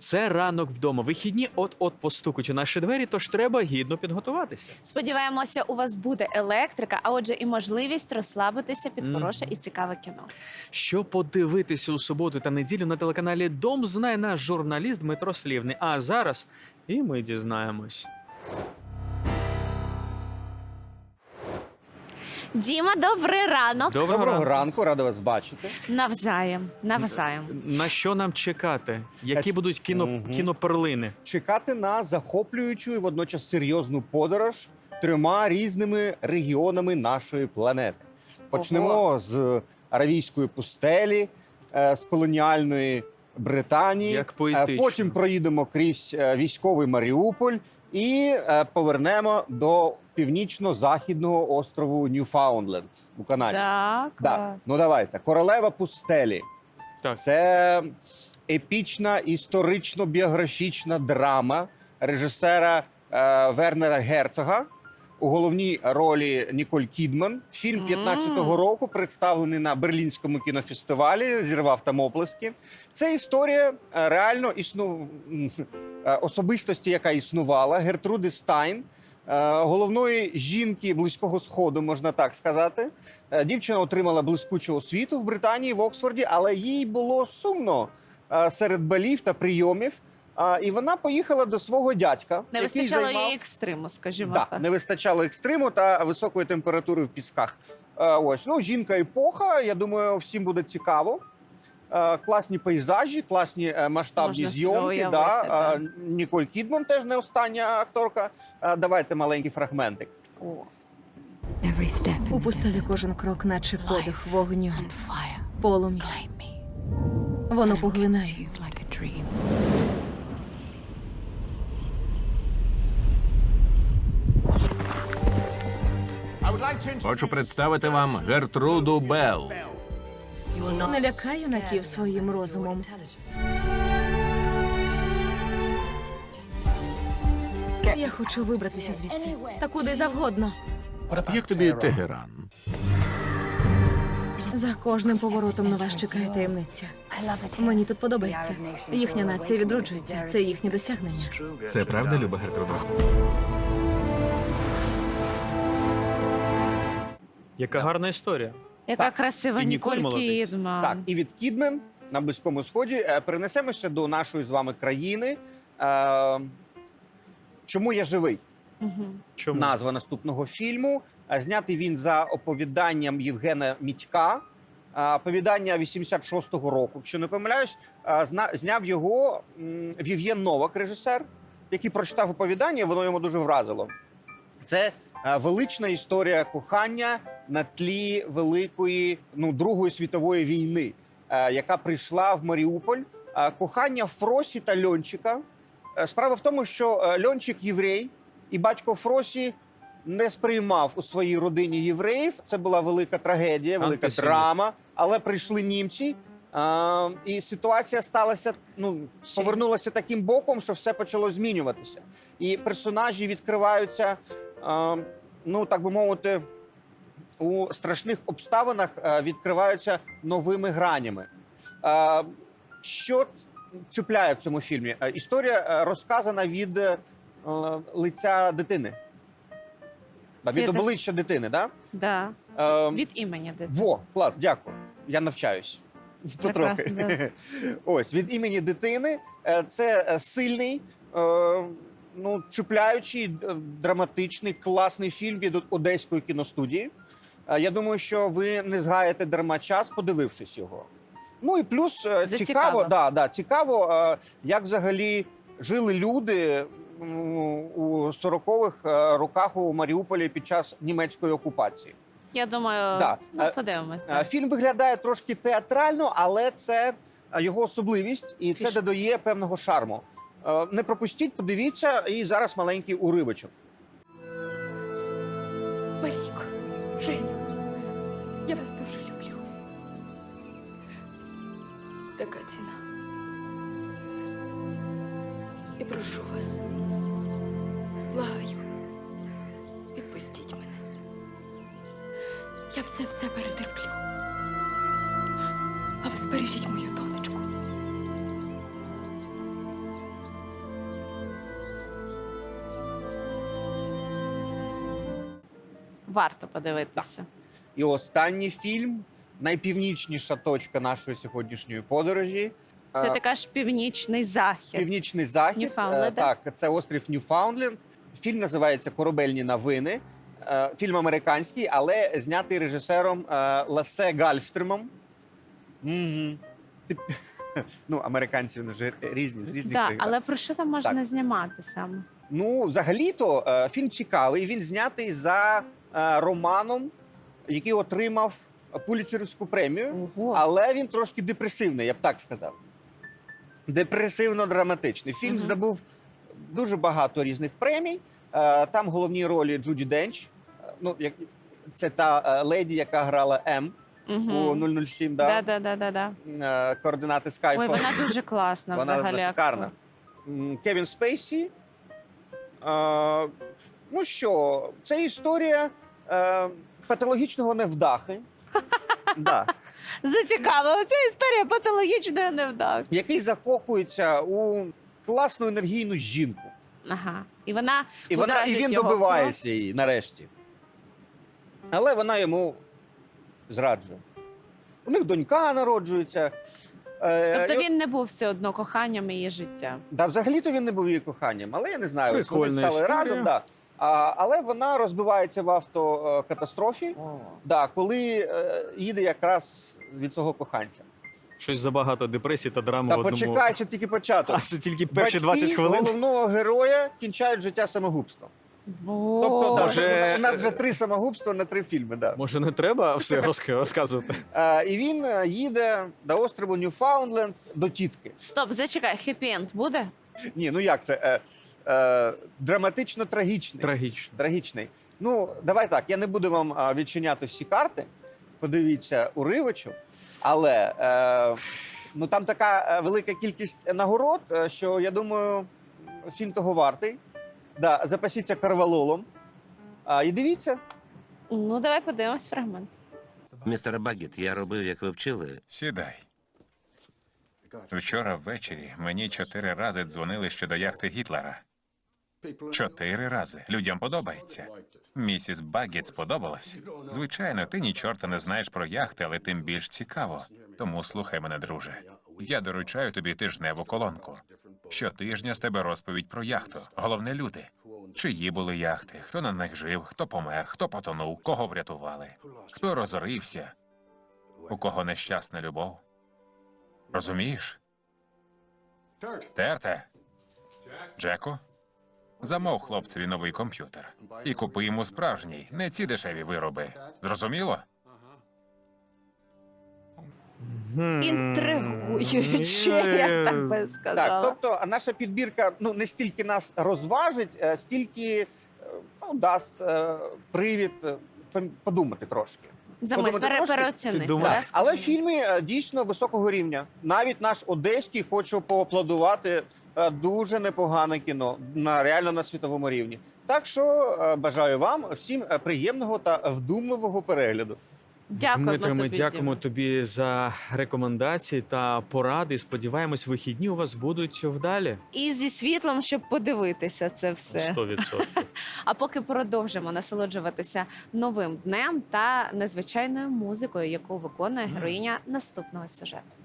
Це ранок вдома. Вихідні от-от постукуть у наші двері, тож треба гідно підготуватися. Сподіваємося, у вас буде електрика, а отже, і можливість розслабитися під хороше і цікаве кіно. Що подивитися у суботу та неділю на телеканалі Дом знає наш журналіст Дмитро Слівний. А зараз і ми дізнаємось. Діма, добрий ранок. Доброго, Доброго ранку. рада вас бачити. Навзаєм. Навзаєм. На що нам чекати? Які будуть кіно, мгм. кіноперлини? Чекати на захоплюючу і водночас серйозну подорож трьома різними регіонами нашої планети. Почнемо з аравійської пустелі, е, з колоніальної Британії. Як Е, поетично. Потім проїдемо крізь е, військовий Маріуполь і е, повернемо до північно-західного острову Ньюфаундленд у Канаді. Так, Да. клас. Ну давайте. Королева пустелі. Так. Це епічна історично-біографічна драма режисера е, Вернера Герцога. У головній ролі Ніколь Кідман. Фільм 15-го року представлений на Берлінському кінофестивалі. Зірвав там оплески. Це історія е, реально існу... е, особистості, яка існувала. Гертруди Стайн, е, головної жінки близького сходу, можна так сказати. Дівчина отримала блискучу освіту в Британії в Оксфорді, але їй було сумно серед балів та прийомів. А, І вона поїхала до свого дядька, Не який вистачало займав... її екстриму, скажімо Да, так. не вистачало екстриму та високої температури в пісках. Е, Ось ну жінка епоха. Я думаю, всім буде цікаво. Е, Класні пейзажі, класні е, масштабні Можна зйомки. уявити, Да. да. Ніколь Кідман теж не остання акторка. Е, Давайте маленький фрагментик. О. Every step in У the пустелі desert. кожен крок, наче подих вогню, полум'я. Воно поглинає. Хочу представити вам Гертруду Белл. Не лякай юнаків своїм розумом. Я хочу вибратися звідси. Та куди завгодно. Як тобі Тегеран? За кожним поворотом на вас чекає таємниця. Мені тут подобається. Їхня нація відроджується. Це їхнє досягнення. Це правда, Люба Гертрудо? Яка гарна історія. Яка Так. красива І Ніколь Ніколь молодець. Кідман. Так, і від Кідмен на близькому сході е, перенесемося до нашої з вами країни. Е, Чому я живий? Мгм. Чому? Назва наступного фільму. Е, Знятий він за оповіданням Євгена Мітька. Е, Оповідання 86-го року, якщо не помиляюсь, е, зна- зняв його м, Вів'єн Новак, режисер, який прочитав оповідання, воно йому дуже вразило. Це велична історія кохання на тлі великої ну Другої світової війни, е, яка прийшла в Маріуполь. Е, Кохання Фросі та Льончика. Е, Справа в тому, що е, Льончик єврей, і батько Фросі не сприймав у своїй родині євреїв. Це була велика трагедія, велика Антисеміт. драма. Але прийшли німці. е, І ситуація сталася, ну повернулася таким боком, що все почало змінюватися. І персонажі відкриваються, е, ну так би мовити, у страшних обставинах е, відкриваються новими гранями. Що чіпляє в цьому фільмі? Е, Історія е, розказана від лиця дитини. Да, Це Від обличчя дитини, да? Да. Е, Від імені дитини. Во, клас, дякую. Я навчаюсь. Потрохи. Ось від імені дитини. Це сильний, е, ну, чіпляючий, драматичний, класний фільм від одеської кіностудії. Е, Я думаю, що ви не згаєте дарма час, подивившись його. Ну і плюс е, Зацікавив. цікаво, да, да, цікаво, е, як взагалі жили люди у 40-х е, роках у Маріуполі під час німецької окупації. Я думаю, Да. ну Е, подивимось. Е, так. Фільм виглядає трошки театрально, але це е, його особливість, і це Фіш. додає певного шарму. Е, Не пропустіть, подивіться, і зараз маленький уривочок. Марійко, Женю, я вас дуже люблю. Така ціна. І прошу вас, благаю, відпустіть мене. Я все все перетерплю. А ви збережіть мою донечку. Варто подивитися. І останній фільм, найпівнічніша точка нашої сьогоднішньої подорожі. Це Е, така ж північний захід. Північний захід. Е, Так, це острів Ньюфаундленд. Фільм називається Корабельні новини. Е, Фільм американський, але знятий режисером е, Ласе Гальфстримом. Угу. Ну, американці вони ж різні з різних Да, країн. але про що там можна Так. знімати саме? Ну, взагалі-то е, фільм цікавий. Він знятий за романом, який отримав Пуліцерівську премію. Ого. Але він трошки депресивний, я б так сказав. Депресивно-драматичний. Фільм Мгм. здобув дуже багато різних премій. Е, Там головні ролі Джуді Денч. Е, Ну, як це та е, леді, яка грала М у Угу. 007, Да, да? да, да, да, да. Е, координати Скайпа. Ой, вона дуже класна Вона взагалі. шикарна. Кевін Спейсі. Ну що, це історія е, патологічного невдахи. да. Зацікавила ця історія патологічної невдах. який закохується у класну енергійну жінку. Ага. І вона І, вона, і він його добивається її нарешті. Але вона йому зраджує. У них донька народжується. Е, Тобто і- він не був все одно коханням її життя. Да, взагалі-то він не був її коханням, але я не знаю, ось вони Прикольна стали історія. разом. Да. А, але вона розбивається в автокатастрофі, да, коли е, їде якраз від свого коханця. Щось забагато депресії та драми Та в одному. почекай, що тільки початок. А це тільки перші Батьки 20 хвилин. головного героя кінчають життя самогубством. Тобто, да, Боже. у нас вже три самогубства на три фільми. Да. Може, не треба все розк- розказувати? Е, і він е, їде до острову Ньюфаундленд до тітки. Стоп, зачекай, хеппі-енд буде? Ні, ну як це? Е, е, драматично трагічний. Трагічно. Трагічний. Ну, давай так. Я не буду вам відчиняти всі карти. Подивіться уривочок. Але е, ну, там така е, велика кількість нагород, е, що я думаю, фільм того вартий. Да, запасіться карвалолом. А, і дивіться. Ну, давай подивимось фрагмент. Містер Багіт, я робив, як ви вчили. Сідай. Вчора ввечері мені чотири рази дзвонили щодо яхти Гітлера. Чотири рази. Людям подобається. Місіс Багіт сподобалось. Звичайно, ти ні чорта не знаєш про яхти, але тим більш цікаво. Тому слухай мене, друже. Я доручаю тобі тижневу колонку. Щотижня з тебе розповідь про яхту. Головне люди. Чиї були яхти, хто на них жив, хто помер, хто потонув, кого врятували, хто розорився, у кого нещасна любов. Розумієш? Терте. Джеку? Замов хлопцеві новий комп'ютер. І купи йому справжній, не ці дешеві вироби. Зрозуміло? Інтригуюче, я так би Так, тобто наша підбірка ну, не стільки нас розважить, а стільки е, ну, дасть е, привід е, пом- подумати трошки. Замить, подумати пере, трошки. Ти да, Але фільми е, дійсно високого рівня. Навіть наш одеський хочу поаплодувати. е, Дуже непогане кіно на реально на світовому рівні. Так що е, бажаю вам всім е, приємного та вдумливого перегляду. Дякуємо Дмитро, ми дякуємо тобі за рекомендації та поради. Сподіваємось, вихідні у вас будуть вдалі. І зі світлом, щоб подивитися це все. 100%. А поки продовжимо насолоджуватися новим днем та незвичайною музикою, яку виконує героїня наступного сюжету.